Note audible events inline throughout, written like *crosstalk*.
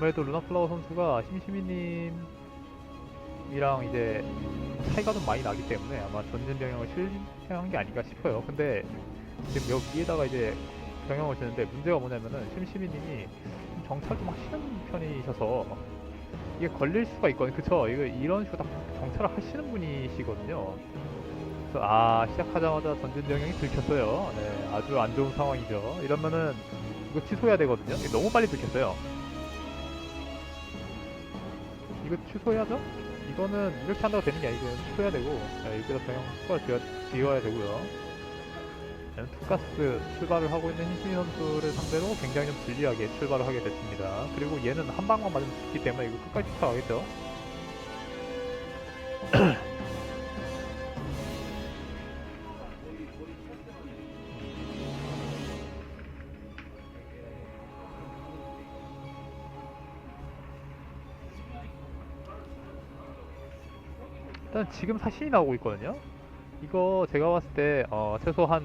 아무래도 루나플라워 선수가 심시미님이랑 이제 차이가 좀 많이 나기 때문에 아마 전진 병영을 실행한 게 아닌가 싶어요. 근데 지금 여기에다가 이제 병영을 주는데 문제가 뭐냐면은 심시미님이 좀 정찰도 막 쉬는 편이셔서 이게 걸릴 수가 있거든요. 그쵸? 이거 이런 식으로 딱 정찰을 하시는 분이시거든요. 그래서 아 시작하자마자 전진 병영이 들켰어요. 네, 아주 안 좋은 상황이죠. 이러면은 이거 취소해야 되거든요. 너무 빨리 들켰어요. 이거 취소해야죠? 이거는 이렇게 한다고 되는 게 아니고 취소해야 되고 네, 여기다 병영 스코어를 지어, 지어야 되고요. 네, 투가스 출발을 하고 있는 신신희 선수를 상대로 굉장히 좀 불리하게 출발을 하게 됐습니다. 그리고 얘는 한 방만 맞으면 죽기 때문에 이거 끝까지 쫓아가겠죠. *clears throat* 일단 지금 사신이 나오고 있거든요. 이거 제가 봤을 때 어, 최소 한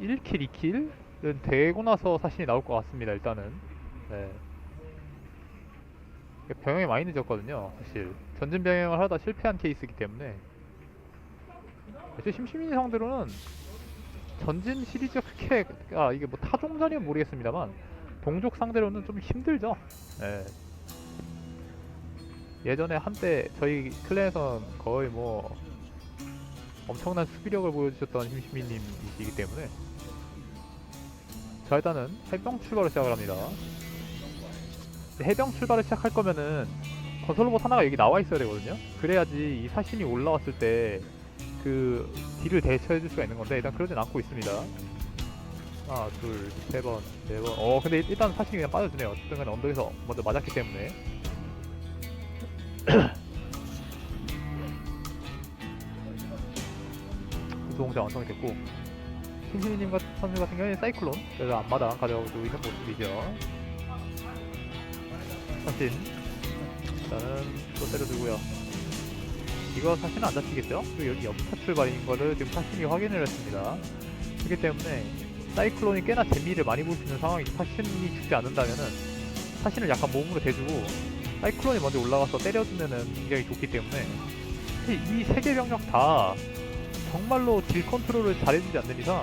1킬, 2킬은 되고 나서 사신이 나올 것 같습니다. 일단은 네. 병영이 많이 늦었거든요. 사실 전진 병영을 하다 실패한 케이스이기 때문에 심시민이 상대로는 전진 시리즈가 그렇게 아 이게 뭐 타종전이면 모르겠습니다만 동족 상대로는 좀 힘들죠. 네. 예전에 한때 저희 클랜에선 거의 뭐 엄청난 수비력을 보여주셨던 심시민님이시기 때문에 자 일단은 해병 출발을 시작을 합니다. 해병 출발을 시작할 거면은 건설 로봇 하나가 여기 나와 있어야 되거든요. 그래야지 이 사신이 올라왔을 때 그 딜을 대처해 줄 수가 있는 건데 일단 그러진 않고 있습니다. 하나 둘 세 번 네번어 근데 일단 사신이 그냥 빠져주네요. 어쨌든 간에 언덕에서 먼저 맞았기 때문에 *clears throat* 구조공장 완성이 됐고 신신이님 같은 선수 같은 경우에는 사이클론 그래서 앞마당 가져가고 있는 모습이죠. 사신 일단은 또 때려주고요. 이거 사실은 안 잡히겠죠? 여기 옆차 출발인 거를 지금 사신이 확인을 했습니다. 그렇기 때문에 사이클론이 꽤나 재미를 많이 볼 수 있는 상황이죠 사신이 죽지 않는다면은 사신을 약간 몸으로 대주고 사이클론이 먼저 올라가서 때려주면은 굉장히 좋기 때문에. 이 세 개 병력 다 정말로 딜 컨트롤을 잘해주지 않는 이상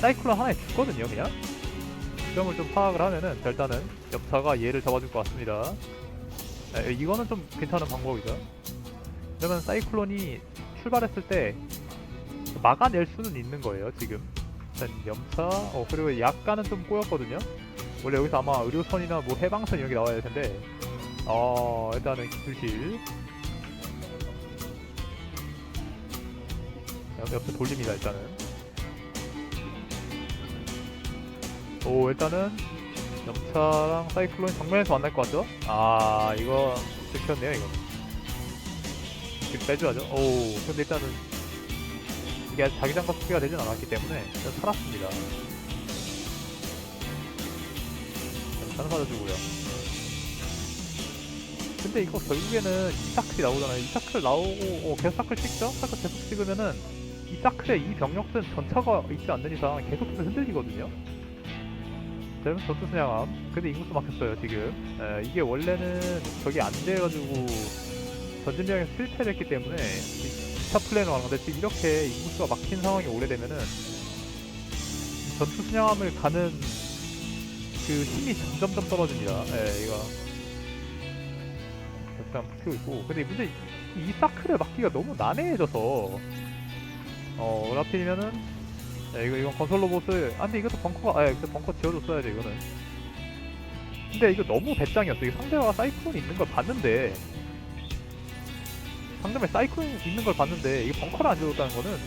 사이클론 하나에 죽거든요 그냥. 그 점을 좀 파악을 하면은 일단은 옆차가 얘를 잡아줄 것 같습니다. 에, 이거는 좀 괜찮은 방법이죠. 그러면 사이클론이 출발했을 때 막아낼 수는 있는 거예요 지금. 일단 염차 어 그리고 약간은 좀 꼬였거든요. 원래 여기서 아마 의료선이나 뭐 해방선 이런 게 나와야 될 텐데 어 일단은 기술실. 옆- 옆에 돌립니다 일단은. 오 일단은 염차랑 사이클론이 정면에서 만날 것 같죠? 아 이거 들켰네요 이거. 지금 빼줘야죠. 오 근데 일단은 이게 아직 자기장과 소개가 되진 않았기 때문에 일단 살았습니다. 염차는 받아주고요 근데 이거 결국에는 이사클이 나오잖아요. 이사클 나오고 어, 계속 사클 찍죠? 사클 계속 찍으면은 이 사클에 이 병력들은 전차가 있지 않는 이상 계속해서 흔들리거든요. 자, 여러분 전투 순양함. 근데 인구수 막혔어요 지금. 에, 이게 원래는 저기 안 돼가지고 전진병이 실패를 했기 때문에 2차 플랜으로 가는 건데 지금 이렇게 인구수가 막힌 상황이 오래되면은 이 전투 순양함을 가는 그 힘이 점점점 떨어집니다. 예, 이거 일단 붙이고 있고 근데 문제 이, 이 사크를 막기가 너무 난해해져서 어 라필이면은 네, 이거 이건 건설 로봇을 아 근데 이것도 벙커가 아 근데 벙커 지어줬어야지 이거는. 근데 이거 너무 배짱이었어. 이거 상대가 사이클론이 있는 걸 봤는데 상대방에 사이클론이 있는 걸 봤는데 이게 벙커를 안 지어줬다는 거는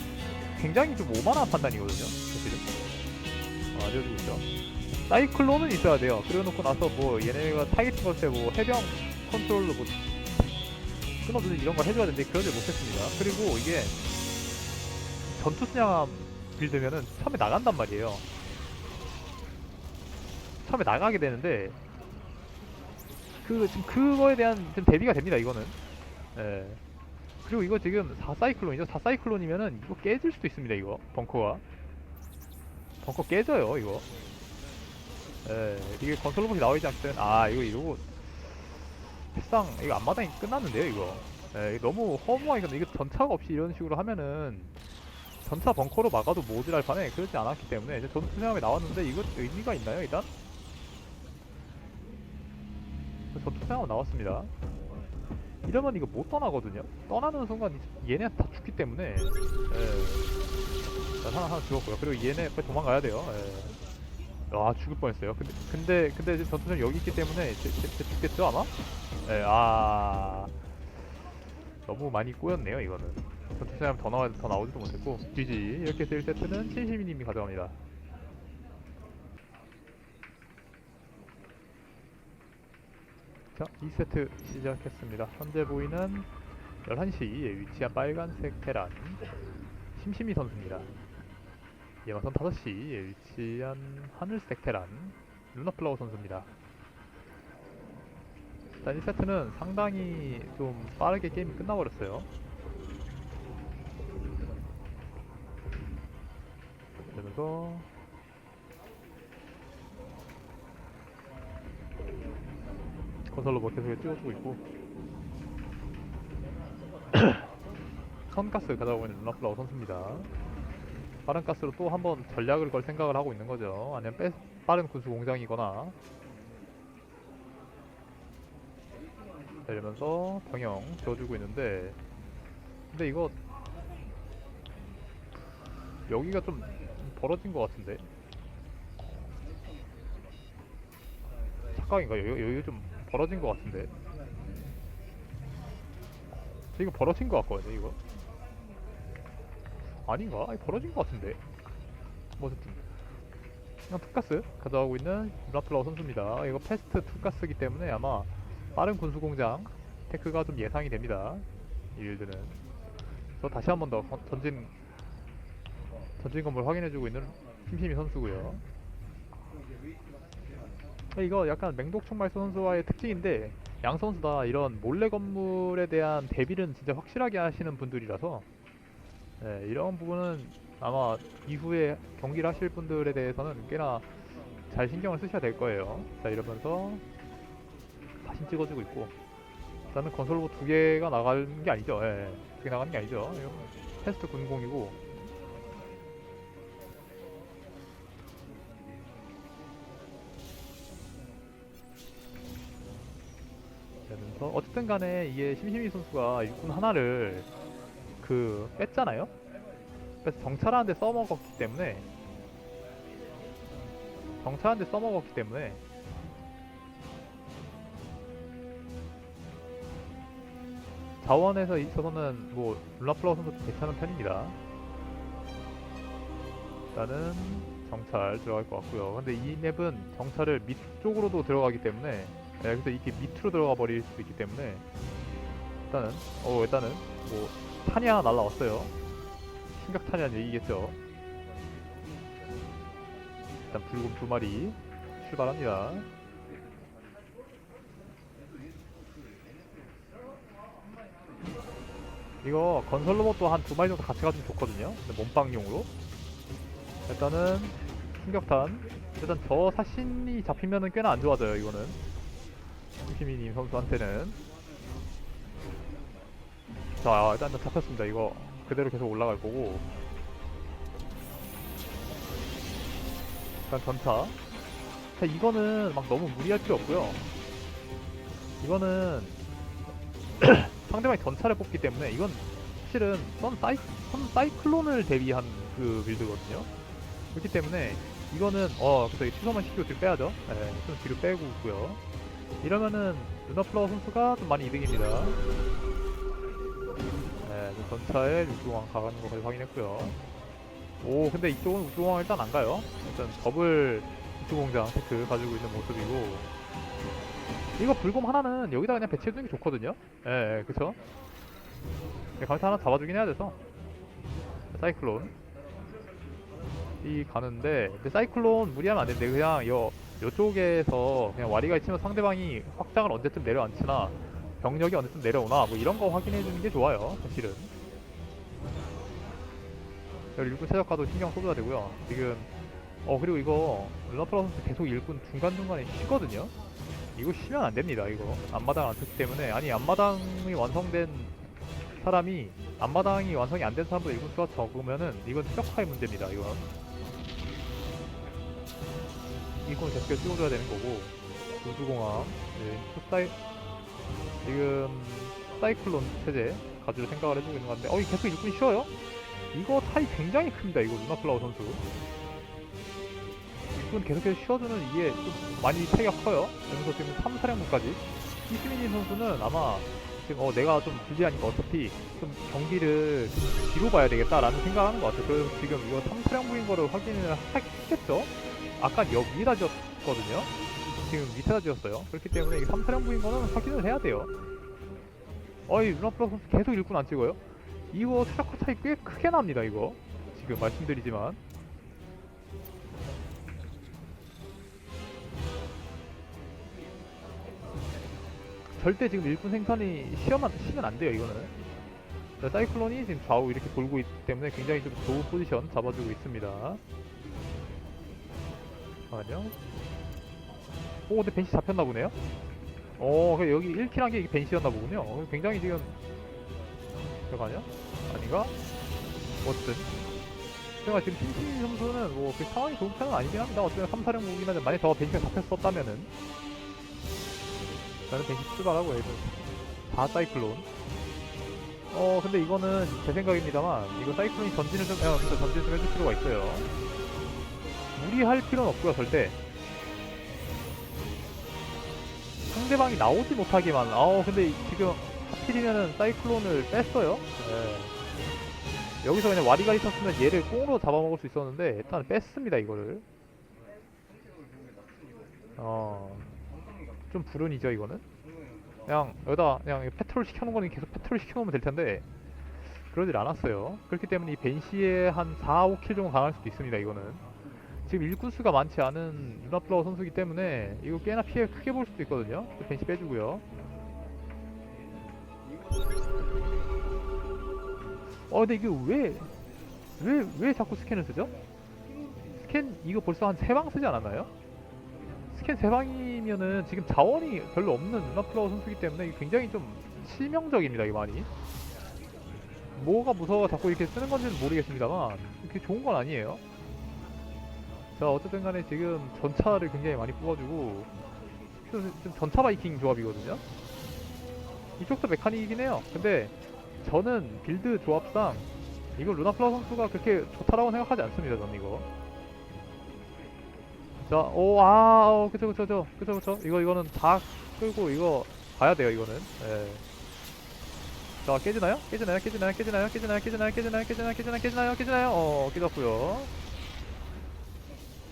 굉장히 좀 오만한 판단이거든요. 사실은. 어, 안 지어주고 있죠. 사이클론은 있어야 돼요. 그래놓고 나서 뭐 얘네가 타겟 걸을 때뭐 해병 컨트롤로 뭐 끊어주는 이런 걸 해줘야 되는데 그러지 못했습니다. 그리고 이게 전투 순양함 빌드면은 처음에 나간단 말이에요. 처음에 나가게 되는데 그 지금 그거에 대한 좀 대비가 됩니다. 이거는. 예. 그리고 이거 지금 4사이클론이죠. 4사이클론이면은 이거 깨질 수도 있습니다. 이거 벙커가 벙커 깨져요. 이거 예, 이게 건설 로봇이 나오지 않기 때문에 아 이거 이거 사실상 이거 앞마당이 끝났는데요 이거. 예, 너무 허무하게 근데 이거 전차가 없이 이런 식으로 하면은 전차 벙커로 막아도 모질할 판에 그러지 않았기 때문에 이제 전투 생각이 나왔는데 이거 의미가 있나요 일단? 전투 생각 나왔습니다. 이러면 이거 못 떠나거든요. 떠나는 순간 얘네 다 죽기 때문에. 예. 자, 하나 하나 죽었고요. 그리고 얘네 빨리 도망가야 돼요. 예. 와 죽을 뻔했어요. 근데 근데 근데 이제 전투장 여기 있기 때문에 제, 제, 제 죽겠죠 아마? 예. 아 너무 많이 꼬였네요 이거는. 전투장 더 나와 더 나오지도 못했고 GG 이렇게 해서 1세트는 신시민님이 가져갑니다. 자, 2세트 시작했습니다. 현재 보이는 11시에 위치한 빨간색 테란 심심이 선수입니다. 예마선 5시에 위치한 하늘색 테란 루나플라워 선수입니다. 일단 1세트는 상당히 좀 빠르게 게임이 끝나버렸어요. 그러면서 건설로 뭐 계속 찍어주고 있고 *clears throat* 선가스 가져오고 있는 루나플라워 선수입니다. 빠른 가스로 또 한 번 전략을 걸 생각을 하고 있는 거죠. 아니면 빼, 빠른 군수 공장이거나. 이러면서 병영 지어주고 있는데. 근데 이거 여기가 좀 벌어진 것 같은데? 착각인가? 여기, 여기 좀 벌어진 것 같은데? 저 이거 벌어진 것 같거든요 이거 아닌가? 아니, 벌어진 것 같은데. 뭐 어쨌든 투가스 가져가고 있는 브라플라우 선수입니다. 이거 패스트 투가스기 때문에 아마 빠른 군수공장 테크가 좀 예상이 됩니다. 이 빌드는 그래서 다시 한 번 더 전진 전진 건물 확인해주고 있는 심심이 선수고요. 이거 약간 맹독총말소 선수와의 특징인데 양 선수 다 이런 몰래 건물에 대한 대비는 진짜 확실하게 하시는 분들이라서 네, 이런 부분은 아마 이후에 경기를 하실 분들에 대해서는 꽤나 잘 신경을 쓰셔야 될 거예요. 자 이러면서 사진 찍어주고 있고 일단은 건설로 두 개가 나가는 게 아니죠. 예, 두개 나가는 게 아니죠. 테스트 군공이고 그러면서 어쨌든 간에 이게 심심이 선수가 일꾼 하나를 그 뺐잖아요. 그래서 정찰하는데 써먹었기 때문에 정찰하는데 써먹었기 때문에 자원에서 있어서는 뭐 룰라플라우 선수 괜찮은 편입니다. 일단은 정찰 들어갈 것 같고요. 근데 이 맵은 정찰을 밑쪽으로도 들어가기 때문에 네, 그래서 이게 밑으로 들어가 버릴 수도 있기 때문에 일단은 어 일단은 뭐 탄이 하나 날라왔어요. 충격탄이라는 얘기겠죠. 일단 불곰 두 마리 출발합니다. 이거 건설 로봇도 한 두 마리 정도 같이 가주면 좋거든요. 근데 몸빵용으로. 일단은 충격탄. 일단 저 사신이 잡히면은 꽤나 안 좋아져요. 이거는. 심시미님 선수한테는. 자, 일단 잡혔습니다. 이거 그대로 계속 올라갈 거고. 일단 전차. 자, 이거는 막 너무 무리할 필요 없고요. 이거는 *clears throat* 상대방이 전차를 뽑기 때문에 이건 사실은 선, 사이, 선 사이클론을 대비한 그 빌드거든요. 그렇기 때문에 이거는 어 그래서 이 취소만 시키고 뒤로 빼야죠. 네, 좀 뒤로 빼고 있고요. 이러면은 루나플라워 선수가 좀 많이 이득입니다. 전차에 우주공항 가가는 거까지 확인했고요. 오, 근데 이쪽은 우주공항 일단 안 가요. 일단 더블 우주공장 테크 가지고 있는 모습이고. 이거 불곰 하나는 여기다 그냥 배치해두는 게 좋거든요. 예, 예 그쵸? 네, 강타 하나 잡아주긴 해야 돼서. 사이클론. 이 가는데, 근데 사이클론 무리하면 안 되는데, 그냥 요, 요쪽에서 그냥 와리가 치면 상대방이 확장을 언제쯤 내려앉히나, 병력이 언제쯤 내려오나, 뭐 이런 거 확인해 주는 게 좋아요, 사실은. 여기 일꾼 최적화도 신경 써줘야 되고요. 지금 어 그리고 이거 르나플라 선수 계속 일꾼 중간중간에 쉬거든요. 이거 쉬면 안 됩니다 이거. 앞마당 안 쳤기 때문에. 아니 앞마당이 완성된 사람이 앞마당이 완성이 안 된 사람보다 일꾼 수가 적으면은 이건 최적화의 문제입니다 이거. 일꾼을 계속 찍어줘야 되는 거고. 우주공항 네, 사이 지금 사이클론 체제 가지고 생각을 해주고 있는 건데. 어 이거 계속 일꾼 쉬어요? 이거 차이 굉장히 큽니다 이거 루나플라워 선수. 일꾼 계속해서 쉬어주는 이게 좀 많이 차이가 커요. 그래서 지금 3사령부까지. 이스미니 선수는 아마 지금 어 내가 좀 불리하니까 어차피 좀 경기를 좀 뒤로 봐야 되겠다라는 생각을 하는 것 같아요. 그래서 지금 이거 3사령부인 거를 확인을 하- 했겠죠? 아까 여기다 지었거든요. 지금 밑에다 지었어요. 그렇기 때문에 이게 3사령부인 거는 확인을 해야 돼요. 어이 루나플라 선수 계속 일꾼 안 찍어요 이거 최적화 차이 꽤 크게 납니다 이거. 지금 말씀드리지만. 절대 지금 일꾼 생산이 쉬면, 쉬면 안 돼요 이거는. 자, 사이클론이 지금 좌우 이렇게 돌고 있기 때문에 굉장히 좀 좋은 포지션 잡아주고 있습니다. 잠깐만요. 오 근데 벤시 잡혔나 보네요? 어 그래, 여기 1킬한 게 벤시였나 보군요. 어, 굉장히 지금 잠깐만요 아닌가? 어쨌든 제가 지금 신신 선수는 뭐 그 상황이 좋은 편은 아니긴 합니다. 어쨌든 3, 4령 무기면 만약 저 벤시가 잡혔었다면은. 저는 벤시 출발하고 해도 다 사이클론. 어 근데 이거는 제 생각입니다만 이거 사이클론이 전진을 좀 어, 진짜 전진 좀 해줄 필요가 있어요. 무리할 필요는 없고요 절대. 상대방이 나오지 못하게만. 아우 근데 지금 하필이면은 사이클론을 뺐어요. 네. 여기서 그냥 와리가리 쳤으면 얘를 꽁으로 잡아먹을 수 있었는데 일단 뺐습니다 이거를. 어 좀 불운이죠 이거는. 그냥 여기다 그냥 페트롤 시켜놓은 거는 계속 페트롤 시켜놓으면 될 텐데 그러질 않았어요. 그렇기 때문에 이 벤시에 한 4, 5킬 정도 당할 수도 있습니다 이거는. 지금 일꾼수가 많지 않은 루나플라워 선수이기 때문에 이거 꽤나 피해 크게 볼 수도 있거든요. 또 벤시 빼주고요 어 근데 이게 왜 왜, 왜 자꾸 스캔을 쓰죠? 스캔 이거 벌써 한 세 방 쓰지 않았나요? 스캔 세 방이면은 지금 자원이 별로 없는 루나플라워 선수이기 때문에 굉장히 좀 치명적입니다 이 많이 뭐가 무서워 자꾸 이렇게 쓰는 건지는 모르겠습니다만 그게 좋은 건 아니에요 자 어쨌든 간에 지금 전차를 굉장히 많이 뽑아주고 좀 전차 바이킹 조합이거든요 이쪽도 메카닉이긴 해요 근데 저는 빌드 조합상 이거 루나플라 선수가 그렇게 좋다라고 생각하지 않습니다 저는 이거 자, 오, 아, 어, 그쵸, 그쵸, 그쵸, 그쵸, 그쵸. 이거, 이거는 다 끌고, 이거, 가야 돼요, 이거는. 예. 자, 깨지나요? 깨지나요? 깨지나요? 깨지나요? 깨지나요? 깨지나요? 깨지나요? 깨지나요? 깨지나요? 깨지나요? 깨지나요? 어, 깨졌고요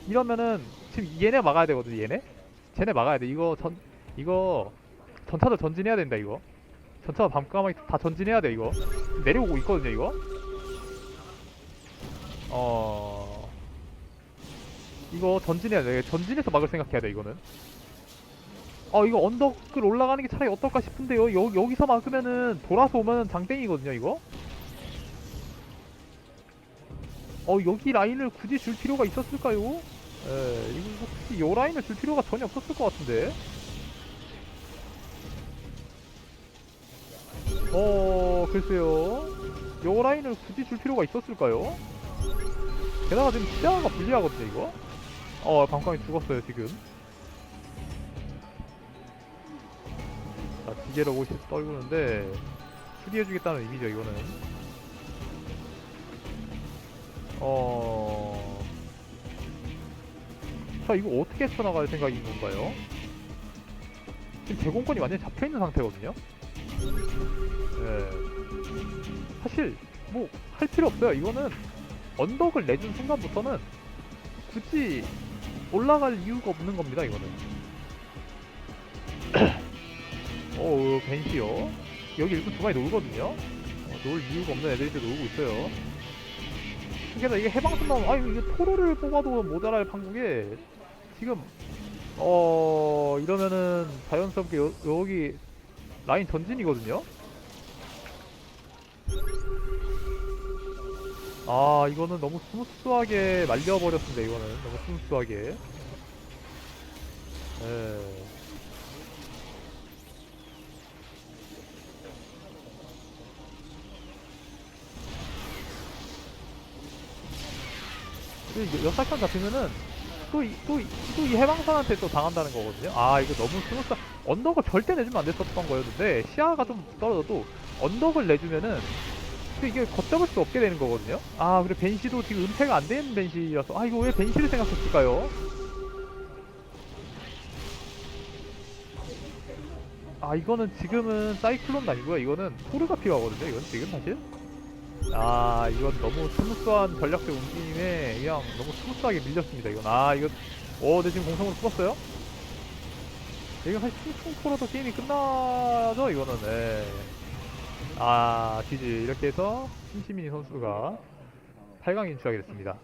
이러면은, 지금 얘네 막아야 되거든, 얘네? 쟤네 막아야 돼. 이거 전, 이거, 전차도 전진해야 된다, 이거. 전차가 밤까마귀 다 전진해야 돼, 이거. 내려오고 있거든요, 이거. 어, 이거 전진해야 돼. 전진해서 막을 생각해야 돼, 이거는. 어, 이거 언덕을 올라가는 게 차라리 어떨까 싶은데요. 여, 여기서 막으면은 돌아서 오면은 장땡이거든요, 이거. 어, 여기 라인을 굳이 줄 필요가 있었을까요? 에, 이거 혹시 요 라인을 줄 필요가 전혀 없었을 것 같은데. 어, 글쎄요. 요 라인을 굳이 줄 필요가 있었을까요? 게다가 지금 시야가 불리하거든요, 이거. 어, 방광이 죽었어요, 지금. 자, 기계로 옷이 떨구는데, 수리해주겠다는 의미죠, 이거는. 어. 자, 이거 어떻게 쳐나갈 생각인 건가요? 지금 제공권이 완전히 잡혀있는 상태거든요? 예. 사실, 뭐, 할 필요 없어요. 이거는 언덕을 내준 순간부터는 굳이 올라갈 이유가 없는 겁니다, 이거는. *clears throat* 어, 벤시요. 여기 일꾼 두 마리 놀거든요. 어, 놀 이유가 없는 애들이 놀고 있어요. 게다가 이게 해방선 나오면, 아니, 이게 토로를 뽑아도 모자랄 판국에, 지금, 어, 이러면은 자연스럽게 여, 여기 라인 전진이거든요? 아 이거는 너무 스무스하게 말려버렸습니다 이거는 너무 스무스하게 예. 그 여사kan 잡히면은 또이 또 이 해방선한테 또 당한다는 거거든요. 아 이거 너무 스무스. 언덕을 절대 내주면 안 됐었던 거였는데 시야가 좀 떨어져도 언덕을 내주면은 또 이게 걷잡을 수 없게 되는 거거든요. 아 그리고 벤시도 지금 은폐가 안 되는 벤시라서 아 이거 왜 벤시를 생각했을까요? 아 이거는 지금은 사이클론도 아니고요. 이거는 토르가 필요하거든요. 이건 지금 사실. 아 이건 너무 스무스한 전략적 움직임에 그냥 너무 스무스하게 밀렸습니다 이건 아 이거 어 근데 지금 공성으로 풀었어요? 이거 사실 풀어도 게임이 끝나죠 이거는. 네. 아 GG 이렇게 해서 신시민이 선수가 8강 진출하게 됐습니다